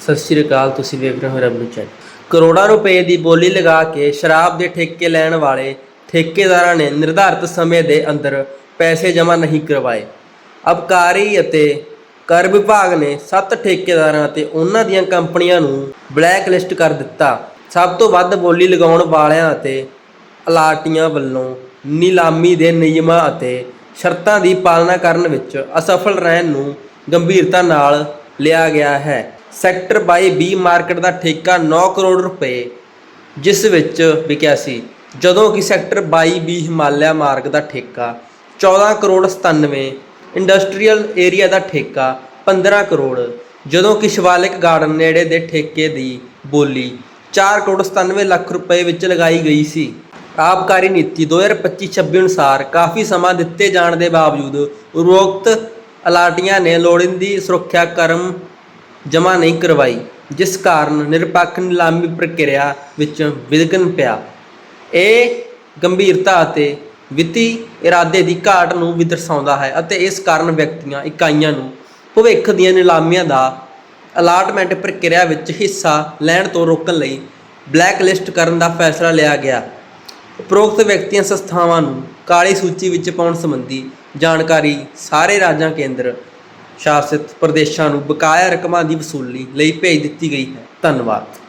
ਸਤਿ ਸ਼੍ਰੀ ਅਕਾਲ, ਤੁਸੀਂ ਵੇਖ ਰਹੇ ਹੋ ਰਬਲੂ ਚੈਨਲ। ਕਰੋੜਾਂ ਰੁਪਏ ਦੀ ਬੋਲੀ ਲਗਾ ਕੇ ਸ਼ਰਾਬ ਦੇ ਠੇਕੇ ਲੈਣ ਵਾਲੇ ਠੇਕੇਦਾਰਾਂ ਨੇ ਨਿਰਧਾਰਤ ਸਮੇਂ ਦੇ ਅੰਦਰ ਪੈਸੇ ਜਮ੍ਹਾਂ ਨਹੀਂ ਕਰਵਾਏ। ਅਬਕਾਰੀ ਅਤੇ ਕਰ ਵਿਭਾਗ ਨੇ ਸੱਤ ਠੇਕੇਦਾਰਾਂ ਅਤੇ ਉਹਨਾਂ ਦੀਆਂ ਕੰਪਨੀਆਂ ਨੂੰ ਬਲੈਕ ਲਿਸਟ ਕਰ ਦਿੱਤਾ। ਸਭ ਤੋਂ ਵੱਧ ਬੋਲੀ ਲਗਾਉਣ ਵਾਲਿਆਂ ਅਤੇ ਅਲਾਟੀਆਂ ਵੱਲੋਂ ਨਿਲਾਮੀ ਦੇ ਨਿਯਮਾਂ ਅਤੇ ਸ਼ਰਤਾਂ ਦੀ ਪਾਲਣਾ ਕਰਨ ਵਿੱਚ ਅਸਫਲ ਰਹਿਣ ਨੂੰ ਗੰਭੀਰਤਾ ਨਾਲ ਲਿਆ ਗਿਆ ਹੈ। ਸੈਕਟਰ 22 ਮਾਰਕੀਟ ਦਾ ਠੇਕਾ 9 ਕਰੋੜ ਰੁਪਏ, ਜਿਸ ਵਿੱਚ ਵਿਕਿਆ ਸੀ। ਜਦੋਂ ਕਿ ਸੈਕਟਰ 22 ਹਿਮਾਲਿਆ ਮਾਰਗ ਦਾ ਠੇਕਾ 14 ਕਰੋੜ 97 ਇੰਡਸਟਰੀਅਲ ਏਰੀਆ ਦਾ ਠੇਕਾ 15 ਕਰੋੜ, ਜਦੋਂ ਕਿ ਸ਼ਿਵਾਲਿਕ ਗਾਰਡਨ ਨੇੜੇ ਦੇ ਠੇਕੇ ਦੀ ਬੋਲੀ 4 ਕਰੋੜ 97 ਲੱਖ ਰੁਪਏ ਵਿੱਚ ਲਗਾਈ ਗਈ ਸੀ। ਆਬਕਾਰੀ ਨੀਤੀ 2025-26 ਅਨੁਸਾਰ ਕਾਫੀ ਸਮਾਂ ਦਿੱਤੇ ਜਾਣ ਦੇ ਬਾਵਜੂਦ ਉਪਰੋਕਤ ਅਲਾਟੀਆਂ ਨੇ ਲੋੜੀਂਦੀ ਸੁਰੱਖਿਆ ਕਰਮ ਜਮ੍ਹਾਂ ਨਹੀਂ ਕਰਵਾਈ, ਜਿਸ ਕਾਰਨ ਨਿਰਪੱਖ ਨਿਲਾਮੀ ਪ੍ਰਕਿਰਿਆ ਵਿੱਚ ਵਿਘਨ ਪਿਆ। ਇਹ ਗੰਭੀਰਤਾ ਅਤੇ ਵਿੱਤੀ ਇਰਾਦੇ ਦੀ ਘਾਟ ਨੂੰ ਵੀ ਦਰਸਾਉਂਦਾ ਹੈ ਅਤੇ ਇਸ ਕਾਰਨ ਵਿਅਕਤੀਆਂ ਇਕਾਈਆਂ ਨੂੰ ਭਵਿੱਖ ਦੀਆਂ ਨਿਲਾਮੀਆਂ ਦਾ ਅਲਾਟਮੈਂਟ ਪ੍ਰਕਿਰਿਆ ਵਿੱਚ ਹਿੱਸਾ ਲੈਣ ਤੋਂ ਰੋਕਣ ਲਈ ਬਲੈਕ ਲਿਸਟ ਕਰਨ ਦਾ ਫੈਸਲਾ ਲਿਆ ਗਿਆ। ਉਪਰੋਕਤ ਵਿਅਕਤੀਆਂ ਸੰਸਥਾਵਾਂ ਨੂੰ ਕਾਲੀ ਸੂਚੀ ਵਿੱਚ ਪਾਉਣ ਸੰਬੰਧੀ ਜਾਣਕਾਰੀ ਸਾਰੇ ਰਾਜਾਂ ਕੇਂਦਰ ਸ਼ਾਸਿਤ ਪ੍ਰਦੇਸ਼ਾਂ ਨੂੰ ਬਕਾਇਆ ਰਕਮਾਂ ਦੀ ਵਸੂਲੀ ਲਈ ਭੇਜ ਦਿੱਤੀ ਗਈ ਹੈ। ਧੰਨਵਾਦ।